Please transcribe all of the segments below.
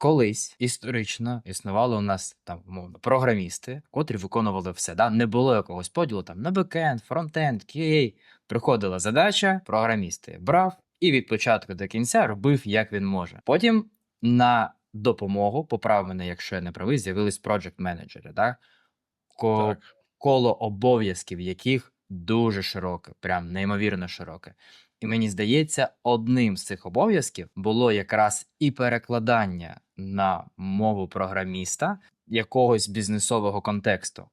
Колись історично існували у нас там умовно програмісти, котрі виконували все. Да? Не було якогось поділу там на бекенд, фронтенд, QA. Приходила задача, програмісти брав і від початку до кінця робив, як він може. Потім на допомогу, поправ мене, якщо я не правий, з'явились project менеджери. Да? Ко- Так. Коло обов'язків, яких дуже широке, прям неймовірно широке. І мені здається, одним з цих обов'язків було якраз і перекладання на мову програміста якогось бізнесового контексту.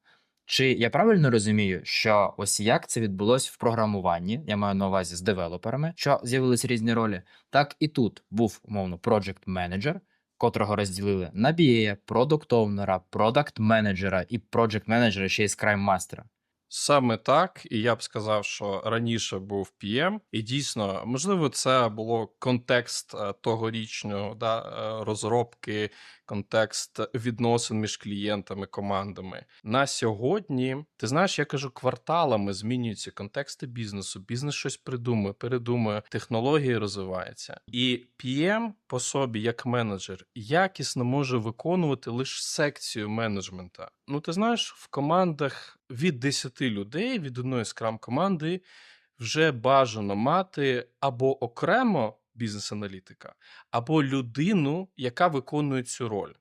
Чи я правильно розумію, що ось як це відбулося в програмуванні, я маю на увазі з девелоперами, що з'явились різні ролі, так і тут був умовно project менеджер, котрого розділили на BA, продукт оунера, продакт менеджера і project менеджера ще й скрайм мастера. Саме так, і я б сказав, що раніше був PM, і дійсно, можливо, це було контекст е, тогорічного да, е, розробки, контекст відносин між клієнтами, командами. На сьогодні, ти знаєш, я кажу, кварталами змінюються контексти бізнесу. Бізнес щось придумує, передумує, технології розвиваються. І PM по собі, як менеджер, якісно може виконувати лише секцію менеджмента. Ну, ти знаєш, в командах від 10 людей, від одної скрам команди, вже бажано мати або окремо бізнес-аналітика, або людину, яка виконує цю роль.